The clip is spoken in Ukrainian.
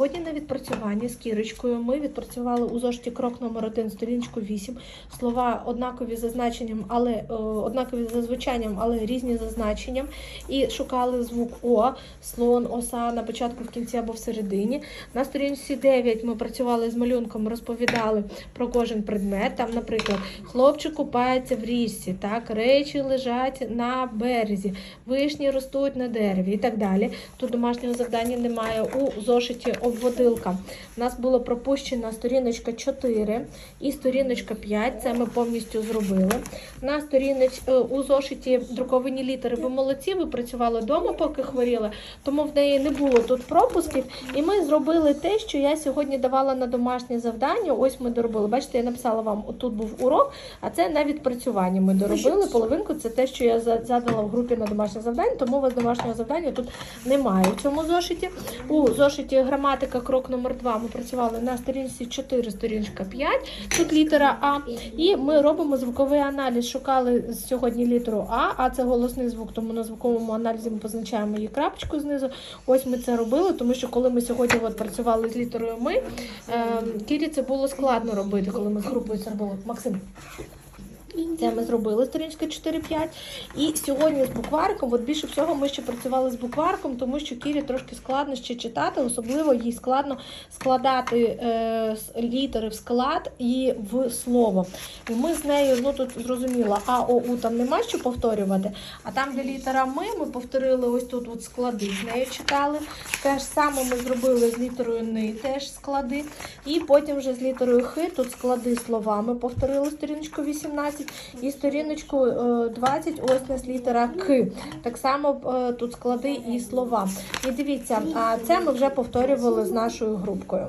Сьогодні на відпрацюванні з кірочкою ми відпрацювали у зошиті крок номер 1 сторіночку 8. Слова однакові зазначенням, але е, однакові за звучанням, але різні за значенням. І шукали звук О, слон, оса на початку, в кінці або всередині. На сторінці 9 ми працювали з малюнком, розповідали про кожен предмет. Там, наприклад, хлопчик купається в річці, так, речі лежать на березі, вишні ростуть на дереві і так далі. Тут домашнього завдання немає. У зошиті обводилка. У нас було пропущена сторіночка 4 і сторіночка 5. Це ми повністю зробили. На сторіноч е, у зошиті друковані літери. Ви молодці, ви працювали вдома, поки хворіли, тому в неї не було тут пропусків. І ми зробили те, що я сьогодні давала на домашнє завдання. Ось ми доробили. Бачите, я написала вам, тут був урок, а це на відпрацюванні. Ми доробили половинку. Це те, що я задала в групі на домашнє завдання, тому у вас домашнього завдання тут немає в цьому зошиті. У зошиті граматика крок номер 2 ми працювали на сторінці 4, сторінка 5. Тут літера А. І ми робимо звуковий аналіз. Шукали сьогодні літеру А, а це голосний звук, тому на звуковому аналізі ми позначаємо її крапочку знизу. Ось ми це робили, тому що коли ми сьогодні от працювали з літерою ми, е, Кірі це було складно робити, коли ми з групою це робили. Максим. Це ми зробили сторіночка 4-5. І сьогодні з буквариком, от більше всього ми ще працювали з буквариком, тому що Кірі трошки складно ще читати, особливо їй складно складати е, літери в склад і в слово. І ми з нею, ну тут зрозуміло, А, О, У там нема що повторювати. А там, де літера ми, ми повторили ось тут от склади з нею читали. Те ж саме ми зробили з літерою Ни, теж склади. І потім вже з літерою Х тут склади словами повторили сторіночку 18 і сторіночку е, 20 ось нас літера К. Так само е, тут склади і слова. І дивіться, а це ми вже повторювали з нашою групкою.